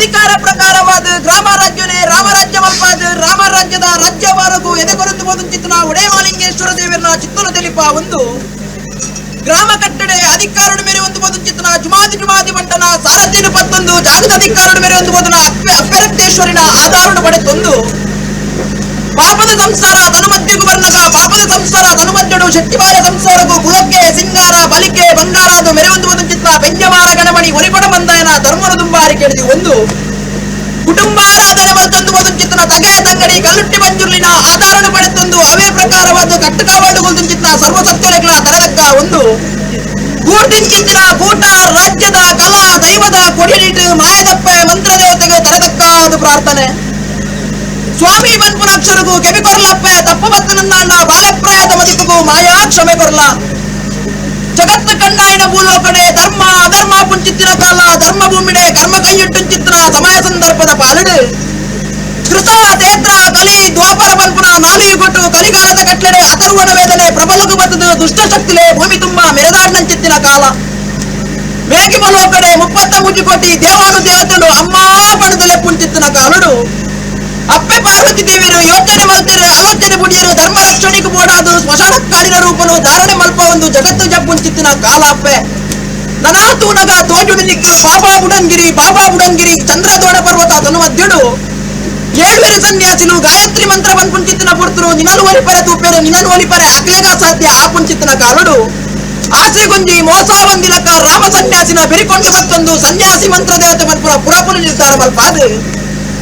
ಅಧಿಕಾರ ಪ್ರಕಾರವಾದ ಗ್ರಾಮ ರಾಜ್ಯನೇ ರಾಮರಾಜ್ಯದ ಮಲ್ಪಾದ ರಾಮ ರಾಜ್ಯದ ರಾಜ್ಯವಾರಗೂ ಎದೆಗೊರೆಂದು ಓದುಂಚಿತ್ತಿನ ಒಡೆಮಾಲಿಂಗೇಶ್ವರ ದೇವರನ್ನ ಚಿತ್ತೂರು ತೆಲಿಪ ಒಂದು ಗ್ರಾಮ ಕಟ್ಟಡ ಅಧಿಕಾರದ ಮೇಲೆ ಒಂದು ಓದುಂಚಿತ್ತಿನ ಜುಮಾದಿ ಜುಮಾದಿ ಮಂಟನ ಸಾರಥ್ಯನ ಪತ್ತೊಂದು ಜಾಗದ ಅಧಿಕಾರದ ಮೇಲೆ ಒಂದು ಬದನ ಅಪ್ಪೆ ಅಪ್ಪೆರತ್ತೇಶ್ವರಿನ ಆಧಾರಣ ಪಡೆತೊಂದು ಪಾಪದ ಸಂಸಾರ ತನುಮದ್ದಿಗೂ ವರ್ಣಕ ಪಾಪದ ಸಂಸಾರ ತನುಮದ್ದಡು ಶಕ್ತಿವಾರ ಸಂಸಾರಗೂ ಗುಹಕ್ಕೆ ಸಿಂಗಾರ ಬಲಿಕೆ ಬಂಗಾರದು ಮೆರೆ ಒಂದು ಧರ್ಮದ ದುಂಬಾರಿ ಕೇಳಿದಿ ಒಂದು ಕುಟುಂಬಾರಾಧನೆ ಬರ್ತೊಂದು ಒಂದು ಚಿತ್ತನ ತಗೆ ತಂಗಡಿ, ಕಲ್ಲುಟ್ಟಿ ಮಂಜುರ್ಲಿನ ಆಧಾರಣ ಪಡೆತೊಂದು ಅವೇ ಪ್ರಕಾರವಾದ ಕಟ್ಟುಕಾವಾಡು ಬಂದು ಚಿತ್ತ ಸರ್ವಸತ್ವರೆಗಳ ತರದಕ್ಕ ಒಂದು ಕೂರ್ದಿಂಚಿತ್ತಿನ ಕೂಟ ರಾಜ್ಯದ ಕಲಾ ದೈವದ ಕೊಡಿನಿಟ್ಟು ಮಾಯದಪ್ಪೆ ಮಂತ್ರ ದೇವತೆಗೆ ಅದು ಪ್ರಾರ್ಥನೆ. ಸ್ವಾಮಿ ಬನ್ಪುನಾಕ್ಷರಗೂ ಕೆಬಿ ಕೊರಲಪ್ಪೆ ತಪ್ಪು ಬತ್ತು ನನ್ನಣ್ಣ ಬಾಲ್ಯಪ್ರಾಯದ ಬದುಕುಗೂ ಮಾಯಾ ಕ್ಷಮೆ ಕೊರಲ ಜಗತ್ತು ಕಂಡಾಯಿನ ಭೂಲೋಕಡೆ ಧರ್ಮ ಅಧರ್ಮ ಪುಂಚಿತ್ತಿನ ಕಾಲ ಧರ್ಮ ಭೂಮಿಡೆ ಕರ್ಮ ಕೈಯಿಟ್ಟುಂಚಿತ್ತಿನ ಸಮಯ ಸಂದರ್ಭದ ಪಾಲನೆ ಕೃತ ತೇತ್ರ ಕಲಿ ದ್ವಾಪರ ಬಲ್ಪುನ ನಾಲಿಗೆ ಕೊಟ್ಟು ಕಲಿಗಾಲದ ಕಟ್ಲೆಡೆ ಅಥರ್ವಣ ವೇದನೆ ಪ್ರಬಲಗು ಬತ್ತದು ದುಷ್ಟ ಶಕ್ತಿಲೆ ಭೂಮಿ ತುಂಬ ಮೆರೆದಾಡ್ನಂಚಿತ್ತಿನ ಕಾಲ ಮೇಗಿ ಮಲೋಕಡೆ ಮುಪ್ಪತ್ತ ಮುಜಿಕೊಟ್ಟಿ ದೇವಾನು ದೇವತೆಗಳು ಅಮ್ಮ ಪಣದಲೆ ಪುಂಚಿತ್ತಿನ ಕಾಲಡು ಅಪ್ಪೆ ಪಾರ್ವತಿ ದೇವಿಯರು ಯೋಚನೆ ಮಾಡ್ತಾರೆ ಆಲೋಚನೆ ಬುಡಿಯರು ಧರ್ಮ ರಕ್ಷಣೆಗೆ ಬೋಡಾದು ಸ್ಮಶಾನ ಕಾಡಿನ ರೂಪನು ಧಾರಣೆ ಮಲ್ಪ ಒಂದು ಜಗತ್ತು ಜಪ್ಪುಂಚಿತ್ತಿನ ಕಾಲ ಅಪ್ಪೆ ನನಾ ತೂನಗ ತೋಜುಡು ನಿಕ್ಕು ಬಾಬಾ ಬುಡನ್ಗಿರಿ ಬಾಬಾ ಬುಡನ್ಗಿರಿ ಚಂದ್ರ ದೋಡ ಪರ್ವತ ತನು ಮಧ್ಯಡು ಏಳುವೆರು ಸನ್ಯಾಸಿಲು ಗಾಯತ್ರಿ ಮಂತ್ರ ಬಂದ್ಪುಂಚಿತ್ತಿನ ಪುರ್ತರು ನಿನ್ನನು ಒಲಿಪರೆ ತೂಪೆರು ನಿನ್ನನು ಒಲಿಪರೆ ಅಕ್ಲೆಗ ಸಾಧ್ಯ ಆ ಪುಂಚಿತ್ತಿನ ಕಾಲಡು ಆಸೆ ಗುಂಜಿ ಮೋಸ ಬಂದಿಲಕ ರಾಮ ಸನ್ಯಾಸಿನ ಬೆರಿಕೊಂಡು ಮತ್ತೊಂದು ಸನ್ಯಾಸಿ ಮಂತ್ರ ದೇವತೆ ಮಲ್ಪುರ ಪುರಾಪುರ ನಿರ್ಧಾರ ಮಲ್ಪಾದು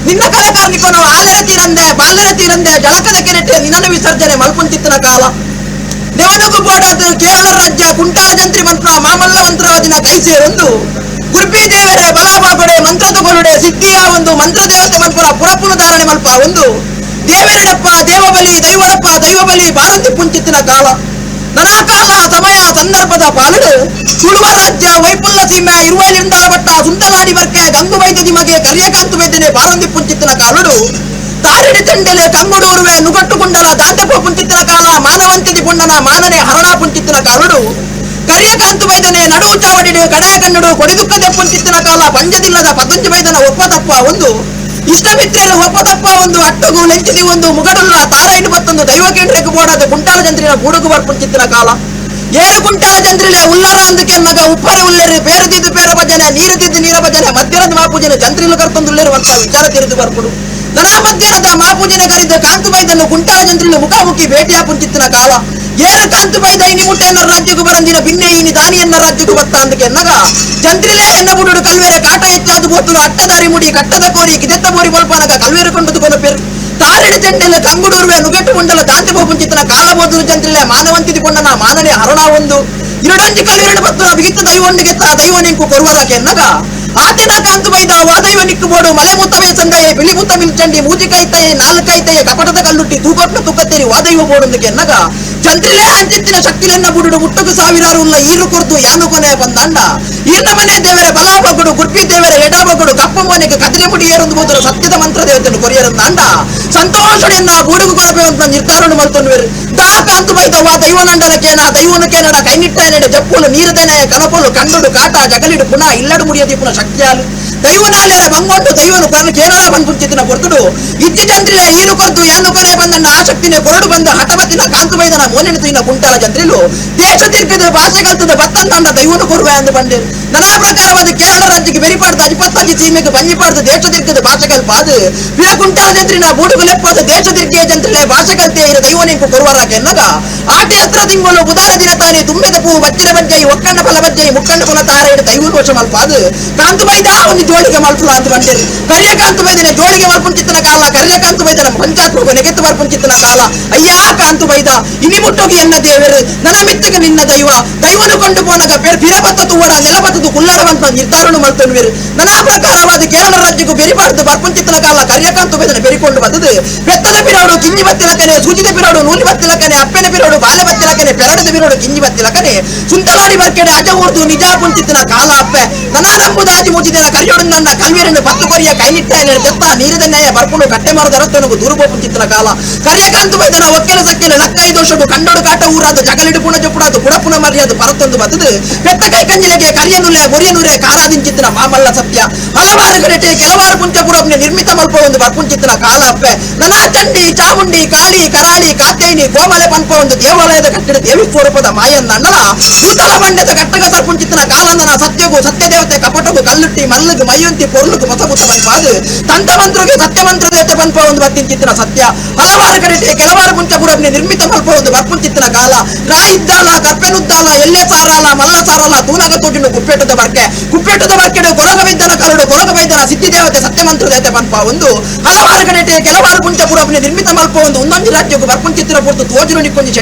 ನಿನ್ನ ಕಲಕಾರ್ನಿಕೊನು ಆಲರ ತೀರಂದೆ ಬಾಲರ ತೀರಂದೆ ಜಳಕದ ಕೆರೆಟ್ಟೆ ನಿನ್ನನ್ನು ವಿಸರ್ಜನೆ ಮಲ್ಪುಂಚಿತ್ತಿನ ಕಾಲ. ನೆವನಗು ಬೋಡಾದ ಕೇರಳ ರಾಜ್ಯ ಕುಂಟಾಲ ಜಂತ್ರಿ ಮಂತ್ರ ಮಾಮಲ್ಲ ಮಂತ್ರವಾದಿನ ಕೈ ಸೇರೊಂದು. ಗುರುಪಿ ದೇವರೇ ಕೊಡೆ ಮಂತ್ರ ತಗೊಳ್ಳುಡೆ ಸಿದ್ಧಿಯ ಒಂದು ಮಂತ್ರ ದೇವತೆ ಮಲ್ಪುರ ಪುರಪುನ ಧಾರಣೆ ಮಲ್ಪ ಒಂದು. ದೇವರಡಪ್ಪ ದೇವಬಲಿ, ದೈವರಪ್ಪ ದೈವಬಲಿ ಬಾರಂತಿ ಪುಂಚಿತ್ತಿನ ಕಾಲ. ನನಾಕಾಲ, ಸಮಯ, ಸಂದರ್ಭದ ಪಾಲುಡು. ಸುಳುವ ರಾಜ್ಯ ವೈಪುಲ್ಲ ಸೀಮೆ ಇರುವಲಿಂದಲ ಬಟ್ಟ ಸುಂದಲಾಡಿ ಬರ್ಕೆ ಗಂಗು ವೈದ್ಯ ನಿಮಗೆ ಕರಿಯಕಾಂತು ವೈದ್ಯನೆ ಬಾರಂದಿ ಪುಂಚಿತ್ತಿನ ಕಾಲಡು. ತಂಡೆಲೆ ಕಂಗುಡೂರುವೆ ನುಗಟ್ಟು ಗುಂಡಲ ದಾಂಡಪ ಪುಂಚಿತ್ತಿನ ಕಾಲ ಮಾನವಂತಿದಿ ಪುಂಡನ ಮಾನನೆ ಹರಣ ಪುಂಚಿತ್ತಿನ ಕಾಲಡು. ಕರಿಯಕಾಂತು ಬೈದನೆ ನಡುವು ಚಾವಡಿಡು ಕಣ್ಣುಡು ಕೊಡಿದುಕ್ಕದೆ ಪುಂಚಿತ್ತಿನ ಕಾಲ, ಪಂಜದಿಲ್ಲದ ಪತಂಜ ಬೈದನ ಒಪ್ಪ ತಪ್ಪ ಒಂದು. ಇಷ್ಟಮಿತ್ರರು ಒಪ್ಪ ತಪ್ಪ ಒಂದು, ಅಟ್ಟುಗು ಲೆಂಚಿದಿ ಒಂದು, ಮುಗಡುಲ್ಲ ತಾರಾಯಿಡು ಮತ್ತೊಂದು, ದೈವ ಕೇಂದ್ರಕ್ಕೆ ಬೋಡದ ಕುಂಟಾಲ ಜಂತ್ರಿನ ಬುಡುಗು ಬರ್ ಪುಂಚಿತ್ತಿನ ಕಾಲ. ಏಳು ಕುಂಟಾಲ ಜಂತ್ರಿಲೆ ಉಲ್ಲರ ಅಂದಕ್ಕೆ ಮಗ ಉಪ್ಪರೆ ಉಲ್ಲೆರಿ ಬೇರುದಿದ್ದು ಪೇರ ಭಜನೆ ನೀರುದಿದ್ದು ನೀರ ಭಜನೆ ಮಧ್ಯರದ ಮಾಪೂಜನೆ ಜಂತ್ರಿಲು ಕರ್ತಂದು ಅಂತ ವಿಚಾರ ತಿಳಿದು ಬರ್ಪುಡು. ಮಧ್ಯಾಹ್ನದ ಮಾಪೂಜನೆ ಕರೆದ ಕುಂಟಾ ಜಂತ್ರಿಲು ಮುಖಾಮುಖಿ ಭೇಟಿಯ ಪುಂಚಿತ್ತಿನ ಕಾಲ. ಏನ ಕಾಂತುಬೈದ ಇನಿ ಮುಟ್ಟೆನ್ನ ರಾಜ್ಯಕ್ಕೆ ಬರಂದಿನ ಭಿನ್ನೆ ಇನಿ ದಾನಿಯನ್ನ ರಾಜ್ಯಕ್ಕೆ ಬತ್ತ ಅಂದಕ್ಕೆ ಎನ್ನಗ ಜಂತ್ರಿಲೆ ಎನ್ನ ಬುಡುಡು ಕಲ್ವೆರೆ ಕಾಟ ಹೆಚ್ಚಾದ ಬೋತುಲು ಅಟ್ಟದಾರಿ ಮುಡಿ ಕಟ್ಟದ ಕೋರಿ ಕಿದೆತ್ತ ಬೋರಿ ಬಲ್ಪನಗ ಕಲ್ವೇರು ಕೊಂಡದು ಕೊನಪೆರು ತಾರಿಡಿ ಜಂಡೆಲೆ ಕಂಗುಡೂರುವೆ ನುಗೆಟ್ಟು ಮುಂಡಲ ದಾಂತಿ ಪುಂಚಿತ್ತಿನ ಕಾಲ ಬೋದು ಜಂತ್ರಿಲೆ ಮಾನವಂತಿದಿ ಕೊಂಡನ ಮಾನನೆ ಹರಣ ಒಂದು. ಇರಡಂಜಿ ಕಲ್ವೆರಡು ಬತ್ತು ಬಿಗಿತ್ತ ದೈವ ನಿಂಕು ಕೊರುವುದಕ್ಕೆ ಎನ್ನಗ ಆಟಿನ ಕಾಂತು ಬೈದ ವಾದೈವ ನಿಕ್ಕು ಬೋಡು ಮಲೆ ಮುತ್ತವೇ ಸಂಗಯೆ ಬಿಳಿ ಮುತ್ತ ಮಿಲ್ಚಂಡಿ ಮೂಜಿ ಕೈತಯೆ ನಾಲ್ಕು ಕೈತಯೆ ಕಪಟದ ಕಲ್ಲುಟ್ಟಿ ತೂಕೊಟ್ಟು ತುಕ್ಕತ್ತೇರಿ ವಾದೈವ ಬೋಡೊಂದಕ್ಕೆ ಎನ್ನಗ ಜಂತ್ರಿಲೆ ಅಂಚಿತ್ತಿನ ಶಕ್ತಿಲೆನ್ನ ಬುಡುಡು ಮುಟ್ಟುಕು ಸಾವಿರಾರು ಉಲ್ಲ ಈರು ಕೊರ್ದು ಯಾನು ಕೊನೆ ಬಂದಂಡ ಈರ್ನ ಮನೆ ದೇವರ ಬಲಾಬಗುಡು ಗುರ್ಪಿ ದೇವರ ಎಡಬಗುಡು ಕಪ್ಪ ಮನೆಗೆ ಕದಲೆ ಮುಡಿ ಏರೊಂದು ಬೋದರು ಸತ್ಯದ ಮಂತ್ರ ದೇವತೆಯನ್ನು ಕೊರಿಯರಂದಾಂಡ ಸಂತೋಷಡೆನ್ನ ಬೂಡುಗು ಕೊರಪೆ ಅಂತ ನಿರ್ಧಾರವನ್ನು ಮಲ್ತೊಂಡುವೆರು ದಾ ಕಾಂತು ಬೈದವ ದೈವನಂಡನಕ್ಕೆ ನಾ ದೈವನಕ್ಕೆ ನಡ ಕೈನಿಟ್ಟ ನೆಡೆ ಜಪ್ಪುಲು ನೀರದನೆ ಕನಪಲು ಕಂಡುಡು ಕಾಟ ಜಗಲಿಡು ಪುನಃ ಇಲ್ಲಡು ಮುಡಿಯದಿ ಪುನಃ ಶಕ್ತಿಯಾಲು ದೈವನಾಲೆರ ಬಂಗೊಂಡು ದೈವನು ಕರ್ಣ ಕೇರಳ ಬಂದ್ಬಿಡ್ತಿದ್ದಿನ ಕೊರ್ತುಡು ಇತ್ತಿ ಜಂತ್ರಿಲೆ ಈರು ಕೊರ್ದು ಯಾನು ಕೊನೆ ಬಂದಣ್ಣ ಆ ಶಕ್ತಿನೇ ಕೊರಡು ಬಂದ ಹಠವತ್ತಿನ ಕಾಂತು ಬೈದನ ಮೋನೆಣಿತು ಇನ್ನ ಕುಂಟಾಲ ಜಂತ್ರಿಲು ದೇಶ ತಿರ್ಗದ ಭಾಷೆ ಕಲ್ತದ ಬತ್ತಂದಂಡ ದೈವನು ಕೊರುವೆ ಅಂದು ಬಂದೆ ನನಾ ಪ್ರಕಾರವಾದ ಕೇರಳ ರಾಜ್ಯಕ್ಕೆ ಬೆರಿಪಾಡ್ದ ಇಪ್ಪತ್ತಂಜಿ ಸೀಮೆಗೆ ಬಂಜಿಪಾಡ್ದ ದೇಶ ತಿರ್ಗದ ಭಾಷೆ ಕಲ್ಪಾದು ಪಿರ ಕುಂಟಾಲ ಜಂತ್ರಿನ ಬೂಡುಗು ಲೆಪ್ಪದ ದೇಶ ತಿರ್ಗಿಯ ಜಂತ್ರಿಲೆ ಭಾಷೆ ಕಲ್ತೆ ಇರ ದೈವನಿಂಕು ಕೊರುವರಾಕೆ ಎನ್ನಗ ಆಟೆ ಹತ್ರ ತಿಂಗಳು ಬುಧಾನ ದಿನ ತಾನೇ ತುಂಬೆದ ಕುಂಬೆದಪ್ಪು ಬತ್ತಿನ ಬಂಜಾಯಿ ಒಕ್ಕಣ್ಣ ಫಲ ಬಂಜಾಯಿ ಮುಕ್ಕಣ್ಣ ಫಲ ತಾರಾಯಿಡ್ದ ಐವತ್ತು ವರ್ಷ ಮಲ್ಪಾದು ಕಾಂತು ಬೈದ ಒಂದು ಜೋಳಿಗೆ ಮಲ್ಪುಲ ಅಂತ ಬಂದೇರಿ ಕರಿಯ ಕಾಂತು ಬೈದಿನ ಜೋಳಿಗೆ ಮಲ್ಪುಂಚಿತ್ತನ ಕಾಲ ಕರಿಯ ಕಾಂತು ಬೈದನ ಪಂಚಾತ್ ಹೋಗ ನೆಗೆತ್ತು ಮಲ್ಪುಂಚಿತ್ತನ ಕಾಲ ಅಯ್ಯ ಕಾಂತು ಬೈದ ಇನಿ ಮುಟ್ಟೋಗಿ ಎನ್ನ ದೇವರು ನನ್ನ ಮಿತ್ತಗೆ ನಿನ್ನ ದೈವ ದೈವನು ಕೊಂಡು ಪೋನಗ ಪೇರ್ ಪಿರಬತ್ತ ತೂವಡ ನೆಲಬತ್ತದು ಕುಲ್ಲಡವಂತ ನಿರ್ಧಾರಣ ಮಾಡ್ತನ್ವೇರು ನಾನಾ ಪ್ರಕಾರವಾದ ಕೇರಳ ರಾಜ್ಯಕ್ಕೂ ಬೆರಿಬಾರ್ದು ಬರ್ಪುಂಚಿತ್ತನ ಕಾಲ ಕರಿಯ ಕಾಂತು ಬೈದನ ಬೆರಿಕೊಂಡು ಬಂದದು ಬೆತ್ತದ ಅಪ್ಪೆನ ಪಿರಾಡು ಬಾಲೆ ಬತ್ತಿಲಕನೆ ಪೆರಡದ ಪಿರಾಡು ಕಿಂಜಿ ಬತ್ತಿಲಕನೆ ಸುಂದರಾಡಿ ಬರ್ಕೆಡೆ ಅಜ ಊರ್ದು ನಿಜ ಪುಂಚಿತ್ತಿನ ಕಾಲ ಅಪ್ಪೆ ನನ್ನ ನಂಬುದಾಜಿ ಮುಚ್ಚಿದಿನ ಕರಿಯೋಡನ್ನ ದಂಡ ಕಲ್ವೀರನ್ನು ಪತ್ತು ಕೊರಿಯ ಕೈನಿಟ್ಟ ತೆತ್ತ ನೀರಿದ ನ್ಯಾಯ ಬರ್ಕೊಂಡು ಕಟ್ಟೆ ಮರದ ರತ್ತನಗು ದೂರಬೋಪು ಚಿತ್ತನ ಕಾಲ ಕರಿಯಕಾಂತು ವೈದ್ಯನ ಒಕ್ಕೆಲ ಸಕ್ಕೆಲ ಲಕ್ಕೈ ದೋಷಡು ಕಂಡೋಡು ಕಾಟ ಊರಾದು ಜಗಲಿಡು ಪುಣ ಜಪ್ಪುಡಾದು ಕುಡಪುನ ಮರ್ಯಾದು ಪರತೊಂದು ಬದದು ಪೆತ್ತ ಕೈ ಕಂಜಿಲೆಗೆ ಕರಿಯನುಲೆ ಗೊರಿಯನುರೆ ಕಾರಾದಿಂಚಿತ್ತಿನ ಮಾಮಲ್ಲ ಸತ್ಯ ಹಲವಾರು ಗರಟೆ ಕೆಲವಾರು ಪುಂಚಪುರಪ್ನೆ ನಿರ್ಮಿತ ಮಲ್ಪ ಒಂದು ಬರ್ಪುಂಚಿತ್ತಿನ ಕಾಲ ಅಪ್ಪೆ ನನಾ ಚಂಡಿ ಚಾಮುಂಡಿ ಕಾಳಿ ಕರಾಳಿ ಕಾತ್ಯಾಯಿನಿ ಗೋಮಲೆ ಪನ್ಪ ಒಂದು ದೇವಾಲಯದ ಕಟ್ಟಿದ ದೇವಿ ಸ್ವರೂಪದ ಮಾಯನ್ನ ಅಣ್ಣನ ಸುತ್ತಲ ಬಂಡೆದ ಕಟ್ಟಗ ಪುಂಚಿತ್ತಿನ ಕಾಲಂದನ ಸತ್ಯಗೂ ಸತ್ಯ ದೇವತೆ ಕಪಟಗೂ ಕಲ್ಲುಟ್ಟಿ ಮಲ್ಲಗು ಮೈಯೊಂತಿ ಪೊರ್ಲುಗು ಮೊಸಗುತ ಬನ್ಪಾದು ತಂತಮಂತ್ರಗೆ ಸತ್ಯಮಂತ್ರ ದೇವತೆ ಬಂಪ ಒಂದು ಬರ್ತಿಂಚಿತ್ತಿನ ಸತ್ಯ. ಹಲವಾರು ಕಡೆ ಕೆಲವಾರು ಪುಂಚಪುರಪ್ನೆ ನಿರ್ಮಿತ ಮಲ್ಪ ಒಂದು ಬರ್ಪುಂಚಿತ್ತಿನ ಕಾಲ. ರಾಯಿದ್ದಾಲ ಕಪ್ಪೆನುದ್ದಾಲ ಎಲ್ಲೆ ಸಾರಾಲ ಮಲ್ಲ ಸಾರಾಲ ತೂನಗ ತೋಟಿನ ಕುಪ್ಪೆಟದ ಬರ್ಕೆ. ಕುಪ್ಪೆಟದ ಬರ್ಕೆಡು ಕೊಲಗವೈದ್ಯನ ಕರಡು ಕೊಲಗವೈದ್ಯನ ಸಿದ್ಧಿ ದೇವತೆ ಸತ್ಯಮಂತ್ರ ದೇವತೆ ಬಂಪ ಒಂದು. ಹಲವಾರು ಕಡೆ ಕೆಲವಾರು ಪುಂಚಪುರಪ್ನೆ ನಿರ್ಮಿತ ಮಲ್ಪ ಒಂದು ಒಂದೊಂದು ರಾಜ್ಯಕ್ಕೂ ಬರ್ಪುಂಚಿತ್ತಿನ ಪುರ್ತು ತೋಜುನು ನಿಕ್ಕೊಂದು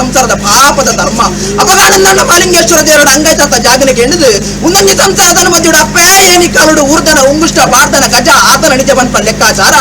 ಸಂಸಾರದ ಪಾಪದ ಧರ್ಮ. ಅಪಗಾಡಲ್ಲ ಮಾಲಿಂಗೇಶ್ವರ ದೇವರ ಅಂಗೈತಂತ ಜಾಗನಕ್ಕೆ ಎಣಿದು ಒಂದೊಂದು ಸಂಸಾರದ ಮಧ್ಯೆ ಅಪ್ಪೇ, ಏನಿ ಕರಡು ಊರ್ದನ ಉಂಗುಷ್ಟ ಬಾರ್ದನ ಗಜ, ಆತನ ನಿಜ ಲೆಕ್ಕಾಚಾರ.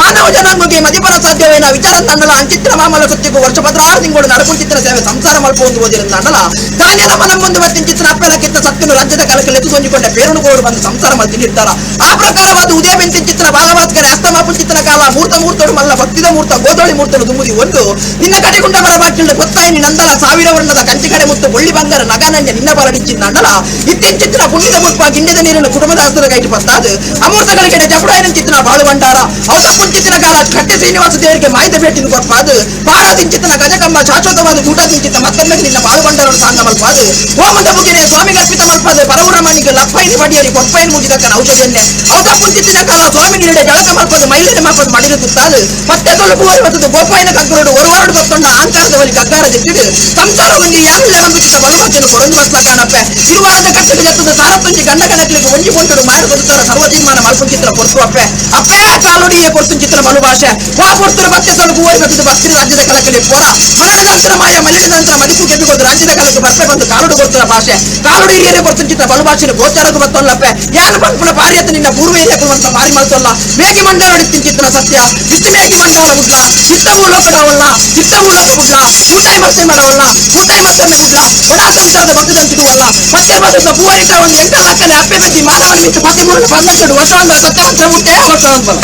ಮಾನವ ಜನಾಂಗಕ್ಕೆ ಮದಿಪರ ಸಾಧ್ಯವೇನ? ವಿಚಾರ ತಂಡಲ ಅಂಚಿತ್ರ ಮಾಮಲ ಸತ್ಯಕ್ಕೂ ವರ್ಷ ಪದ್ರಾರು ತಿಂಗಳು ಚಿತ್ರ ಸೇವೆ ಸಂಸಾರ ಮಲ್ಪ ಒಂದು ಓದಿರಂದ ಅಂಡಲ ಕಾನ್ಯನ ಮನ ಮುಂದೆ ಚಿತ್ರ ಅಪ್ಪೆಲ ಕಿತ್ತ ಸತ್ಯನು ರಾಜ್ಯದ ಕಾಲಕ್ಕೆ ಎತ್ತು ಸೊಂಜಿಕೊಂಡ ಪೇರುಣುಗೋಡು ಬಂದು ಸಂಸಾರ ಮಲ್ತಿ ನಿರ್ಧಾರ ಆ ಪ್ರಕಾರವಾದ ಉದಯ ಬೆಂತಿನ ಚಿತ್ರ ಭಾಗವತ್ಕರ ಅಸ್ತಮಾಪು ಚಿತ್ರನ ಕಾಲ ಮೂರ್ತ ಮೂರ್ತಡು ಮಲ್ಲ ಭಕ್ತಿದ ಮೂರ್ತ ಗೋದೋಳಿ ಮೂರ್ತನು ದುಂಬುದಿ ಒಂದು ನಿನ್ನ ಕಡೆಗುಂಡ ಬರಬಾಕಿಲ್ದ ಗೊತ್ತಾಯಿನಿ ನಂದಲ ಸಾವಿರ ವರ್ಣದ ಕಂಚಿ ಕಡೆ ಮುತ್ತು ಒಳ್ಳಿ ಬಂಗಾರ ನಗನಂಜ ನಿನ್ನ ಬರಡಿಚ್ಚಿನ ಅಂಡಲ ಇತ್ತಿನ ಚಿತ್ರ ಪುಣ್ಯದ ಮುಲ್ಪ ಗಿಂಡದ ನೀರಿನ ಕುಟುಂಬದ ಹಸ್ತದ ಕೈಟಿ ಪತ್ತಾದು ಅಮೂರ್ತಗಳಿಗೆ ಜಪುಡಾಯನ ಚಿತ್ರ ಬಾಳು ಭಂಡಾರ ಔತಪ್ಪು ಚಿತ್ರ ಕಾಲ ಕಟ್ಟೆ ಶ್ರೀನಿವಾಸ ದೇವರಿಗೆ ಮಾಹಿತಿ ಭೇಟಿನ ಕೊಟ್ಪಾದು ಪಾರಾದಿನ ಚಿತ್ರ ಗಜಕಂಬ ಶಾಶ್ವತವಾದ ಊಟ ಚಿತ್ರ ಮತ್ತೊಮ್ಮೆ ನಿನ್ನ ಬಾಳು ಭಂಡಾರ ಸಾಂಗ ಮಲ್ಪಾದು ಹೋಮದ ಮುಗಿನೆ ಸ್ವಾಮಿಗೆ ಅರ್ಪಿತ ಮಲ್ಪಾದು ಸುಬ್ರಹ್ಮಣ್ಯಗೆ ಲಪ್ಪೈನ ಮಡಿಯಲ್ಲಿ ಪಪ್ಪೈನ ಮುಗಿದಕ್ಕನ ಔಷಧಿಯನ್ನ ಅವಾಗ ಕುಂತಿದ್ದಕ್ಕ ಸ್ವಾಮಿ ನೀಡೆ ಜಳಕ ಮಾಡ್ಕೊಂಡು ಮೈಲಿನ ಮಾಡ್ಕೊಂಡು ಮಡಿಲು ತುತ್ತಾದು ಮತ್ತೆ ತೊಲಪು ಬರ್ತದೆ ಗೋಪಾಯನ ಕಕ್ಕರೋಡು ಒರವಾಡು ಬರ್ತೊಂಡ ಅಹಂಕಾರದ ಬಳಿ ಕಕ್ಕಾರ ಜಟ್ಟಿಡು ಸಂಸಾರ ಒಂಜಿ ಏನಿಲ್ಲ ಹಂಬಿಟ್ಟಿನ ಬಲವಂತನ ಕೊರೊಂದು ಮಸ್ಲ ಕಾಣಪ್ಪ ತಿರುವಾದ ಕಟ್ಟಗೆ ಜತ್ತದ ಸಾರತ್ತೊಂಜಿ ಗಂಡ ಕಣಕ್ಲಿಗೆ ಒಂಜಿ ಕೊಂಟಡು ಮಾಡ ಬದುತ್ತಾರ ಸರ್ವ ತೀರ್ಮಾನ ಮಲ್ಕೊಂಡು ಚಿತ್ರ ಕೊರ್ಸುವಪ್ಪ ಅಪ್ಪೇ ಕಾಲುಡಿಯೇ ಕೊರ್ತು ಚಿತ್ರ ಮಲು ಭಾಷೆ ವಾ ಕೊರ್ತರು ಮತ್ತೆ ತೊಲಪು ಬರ್ತದೆ ಭಕ್ತಿ ರಾಜ್ಯದ ಕಲಕಲಿ ಪೋರ ಮರಣ ನಂತರ ಮಾಯ ಮಲ್ಲಿನ ನಂತರ ಮದಿಪು ಕೆಂಪಿಗೊಂದು ರಾಜ್ಯದ ಕಲಕ್ಕೆ ಬರ್ಪೆ ಬಂದು ಕಾಲುಡು ಕೊಡ್ತಾರ ಭಾಷೆ ಕಾಲುಡಿ ಹಿರಿಯರೇ ಕೊರ್ತು ಚಿತ್ರ ಬಲು ಭಾಷೆನ ಗೋಚಾರಕ್ಕೆ ಬತ್ತೊಲ್ಲಪ್ಪೆ ಯಾನು ಪಂಪನ ಭಾರ್ಯತ ನಿನ್ನ ಪೂರ್ವ ಹಿರಿಯ ಕುಲವಂತ ಮಾರಿ ಮಲ್ತೊಲ್ಲ ಮೇಗಿ ಮಂಡಲ ಹೊಡಿತೀನಿ ಚಿತ್ರ ಸತ್ಯ ಇಷ್ಟು ಮೇಗಿ ಮಂಡಲ ಬಿಡ್ಲ ಇಷ್ಟ ಊರ್ಲ ಬಿಡವಲ್ಲ ಇಷ್ಟ ಊರ್ಲ ಬಿಡ್ಲ ಊಟಾಯಿ ಮತ್ತೆ ಮಾಡವಲ್ಲ ಊಟಾಯಿ ಮತ್ತೆ ಬಿಡ್ಲ ಒಡ ಸಂಸಾರದ ಭಕ್ತದಂತಿಡುವಲ್ಲ ಮತ್ತೆ ಬದುಕ ಪೂರಿತ ಒಂದು ಎಂಟ ಲಕ್ಕಲೆ ಅಪ್ಪೆ ಬೆಟ್ಟಿ ಮಾನವನ ಮಿತ್ತು ಪತಿ ಮೂರನ್ನು ಪಂದಟ್ಟು ವರ್ಷ ಒಂದು ಸತ್ಯಾಂಶ ಹುಟ್ಟೆ ವರ್ಷ ಒಂದು